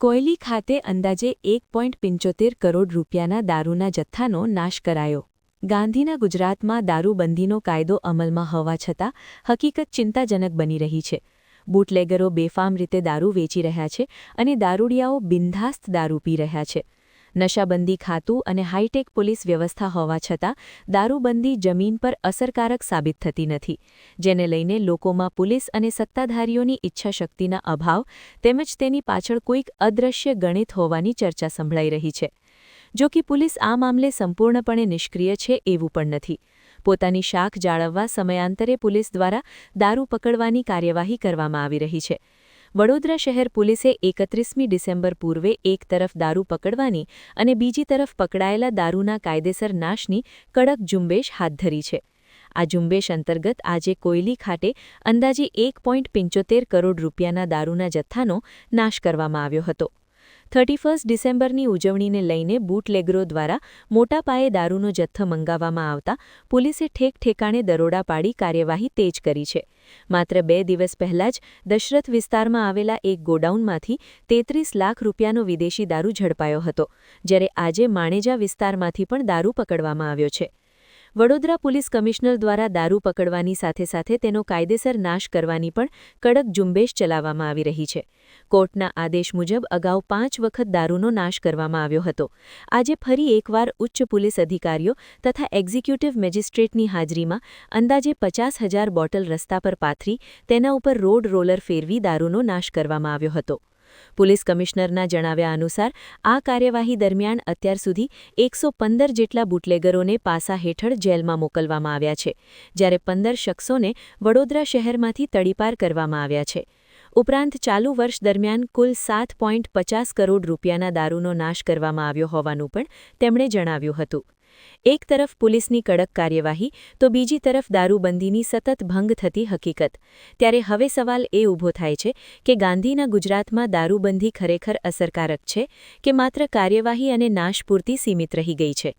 કોયલી ખાતે અંદાજે એક પોઈન્ટ પંચોતેર કરોડ રૂપિયાના દારૂના જથ્થાનો નાશ કરાયો. ગાંધીના ગુજરાતમાં દારૂબંધીનો કાયદો અમલમાં હોવા છતાં હકીકત ચિંતાજનક બની રહી છે. બુટલેગરો બેફામ રીતે દારૂ વેચી રહ્યા છે અને દારૂડિયાઓ બિંધાસ્ત દારૂ પી રહ્યા છે. નશાબંધી ખાતું અને હાઈટેક પોલીસ વ્યવસ્થા હોવા છતાં દારૂબંધી જમીન પર અસરકારક સાબિત થતી નથી. જેને લઈને લોકોમાં પોલીસ અને સત્તાધારીઓની ઈચ્છાશક્તિના અભાવ તેમજ તેની પાછળ કોઈક અદૃશ્ય ગણિત હોવાની ચર્ચા સંભળાઈ રહી છે. જો કે પોલીસ આ મામલે સંપૂર્ણપણે નિષ્ક્રિય છે એવું પણ નથી. પોતાની શાખ જાળવવા સમયાંતરે પોલીસ દ્વારા દારૂ પકડવાની કાર્યવાહી કરવામાં આવી રહી છે. વડોદરા શહેર પોલીસે એકત્રીસમી ડિસેમ્બર પૂર્વે એક તરફ દારૂ પકડવાની અને બીજી તરફ પકડાયેલા દારૂના કાયદેસર નાશની કડક ઝુંબેશ હાથ ધરી છે. આ ઝુંબેશ અંતર્ગત આજે કોયલી ખાતે અંદાજે એક કરોડ રૂપિયાના દારૂના જથ્થાનો નાશ કરવામાં આવ્યો હતો. થર્ટી ફર્સ્ટ ડિસેમ્બરની ઉજવણીને લઈને બૂટલેગરો દ્વારા મોટા પાયે દારૂનો જથ્થો મંગાવવામાં આવતા પોલીસે ઠેક ઠેકાણે દરોડા પાડી કાર્યવાહી તેજ કરી છે. માત્ર બે દિવસ પહેલા જ દશરથ વિસ્તારમાં આવેલા એક ગોડાઉનમાંથી તેત્રીસ લાખ રૂપિયાનો વિદેશી દારૂ ઝડપાયો હતો, જ્યારે આજે માણેજા વિસ્તારમાંથી પણ દારૂ પકડવામાં આવ્યો છે. વડોદરા પોલીસ કમિશનર દ્વારા દારૂ પકડવાની સાથે સાથે તેનો કાયદેસર નાશ કરવાની પણ કડક ઝુંબેશ ચલાવવામાં આવી રહી છે. કોર્ટના આદેશ મુજબ અગાઉ પાંચ વખત દારૂનો નાશ કરવામાં આવ્યો હતો. આજે ફરી એકવાર ઉચ્ચ પોલીસ અધિકારીઓ તથા એક્ઝિક્યુટિવ મેજિસ્ટ્રેટની હાજરીમાં અંદાજે પચાસ હજાર બોટલ રસ્તા પર પાથરી તેના ઉપર રોડ રોલર ફેરવી દારૂનો નાશ કરવામાં આવ્યો હતો. પોલીસ કમિશનરના જણાવ્યા અનુસાર, આ કાર્યવાહી દરમિયાન અત્યાર સુધી એકસો પંદર જેટલા બુટલેગરોને પાસા હેઠળ જેલમાં મોકલવામાં આવ્યા છે, જ્યારે પંદર શખ્સોને વડોદરા શહેરમાંથી તડીપાર કરવામાં આવ્યા છે. ઉપરાંત, ચાલુ વર્ષ દરમિયાન કુલ સાત પોઈન્ટ પચાસ કરોડ રૂપિયાના દારૂનો નાશ કરવામાં આવ્યો હોવાનું પણ તેમણે જણાવ્યું હતું. એક તરફ પોલીસની કડક કાર્યવાહી, તો બીજી તરફ દારૂબંધીની સતત ભંગ થતી હકીકત. ત્યારે હવે સવાલ એ ઊભો થાય છે કે ગાંધીના ગુજરાતમાં દારૂબંધી ખરેખર અસરકારક છે કે માત્ર કાર્યવાહી અને નાશ પૂરતી સીમિત રહી ગઈ છે?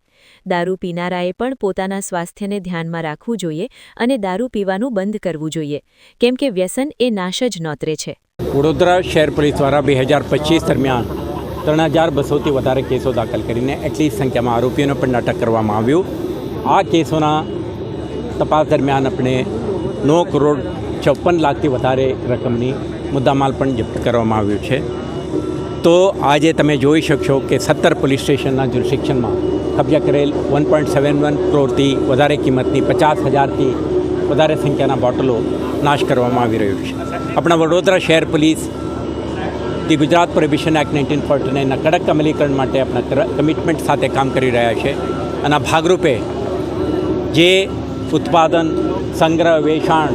દારૂ પીનારાએ પણ પોતાના સ્વાસ્થ્યને ધ્યાનમાં રાખવું જોઈએ અને દારૂ પીવાનું બંધ કરવું જોઈએ, કેમ કે વ્યસન એ નાશ જ નોતરે છે. વડોદરા શહેર પોલીસ દ્વારા બે હજાર પચીસ દરમિયાન ત્રણ હજાર બસોથી વધારે કેસો દાખલ કરીને એટલી સંખ્યામાં આરોપીઓને પણ અટક કરવામાં આવ્યું. આ કેસોના તપાસ દરમિયાન આપણે નવ કરોડ છપ્પન લાખથી વધારે રકમની મુદ્દામાલ પણ જપ્ત કરવામાં આવ્યું છે. તો આજે તમે જોઈ શકશો કે સત્તર પોલીસ સ્ટેશનના જ્યુરિસ્ડિક્શનમાં કબજા કરેલ વન પોઈન્ટ સેવન વન કરોડથી વધારે કિંમતની પચાસ હજારથી વધારે સંખ્યાના બોટલો નાશ કરવામાં આવી રહ્યું છે. આપણા વડોદરા શહેર police the Gujarat prohibition act nineteen forty નાઇનના કડક અમલીકરણ માટે આપણા કમિટમેન્ટ સાથે કામ કરી રહ્યા છે. અને ભાગરૂપે જે ઉત્પાદન, સંગ્રહ, વેચાણ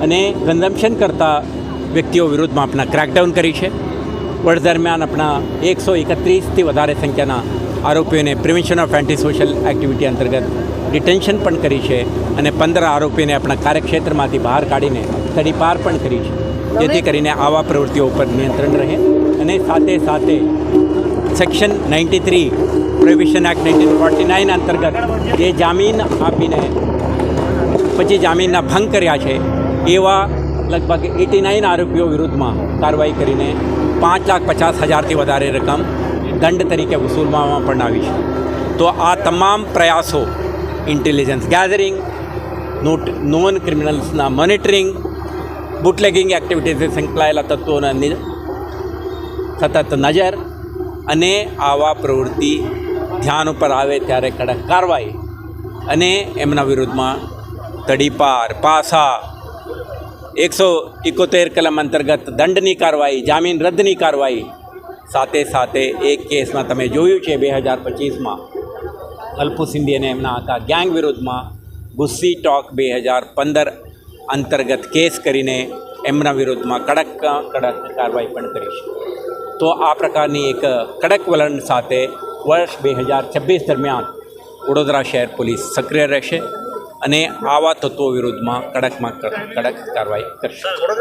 અને કન્ઝમ્પશન કરતા વ્યક્તિઓ વિરુદ્ધમાં આપણા ક્રેકડાઉન કરી છે. વર્ષ દરમિયાન આપણા એકસો એકત્રીસથી વધારે સંખ્યાના આરોપીઓને prevention of anti social activity અંતર્ગત ડિટેન્શન પણ કરી છે અને પંદર આરોપીને આપણા કાર્યક્ષેત્રમાંથી બહાર કાઢીને તડીપાર પણ કરી છે. જેથી કરીને આવા પ્રવૃત્તિઓ ઉપર નિયંત્રણ રહે અને સાથે સાથે section ninety three, prohibition act nineteen forty nine અંતર્ગત જે જામીન આપીને પછી જામીનના ભંગ કર્યા છે, એવા લગભગ એટી નાઇન આરોપીઓ વિરુદ્ધમાં કાર્યવાહી કરીને પાંચ લાખ પચાસ હજારથી વધારે રકમ દંડ તરીકે વસૂલવામાં પણ આવી છે. તો આ તમામ પ્રયાસો ઇન્ટેલિજન્સ ગેધરિંગ નોટ નોન ક્રિમિનલ્સના મોનિટરિંગ બુટલેગિંગ એક્ટિવિટીઝથી સંકળાયેલા તત્વોના સતત નજર અને આવા પ્રવૃત્તિ ધ્યાન ઉપર આવે ત્યારે કડક કાર્યવાહી અને એમના વિરુદ્ધમાં તડીપાર, પાસા, એકસો એકોતેર કલમ અંતર્ગત દંડની કાર્યવાહી, જામીન રદ્દની કાર્યવાહી સાથે સાથે એક કેસમાં તમે જોયું છે બે હજાર પચીસમાં. અલ્પુ અને એમના આખા ગેંગ વિરુદ્ધમાં ગુસ્સી ટોક બે હજાર પંદર અંતર્ગત કેસ કરીને એમના વિરુદ્ધમાં કડક કડક કાર્યવાહી પણ કરીશું તો આ પ્રકારની એક કડક વલણ સાથે વર્ષ બે હજાર છવ્વીસ દરમિયાન વડોદરા શહેર પોલીસ સક્રિય રહેશે અને આવા તત્વો વિરુદ્ધમાં કડકમાં કડક કાર્યવાહી કરશે.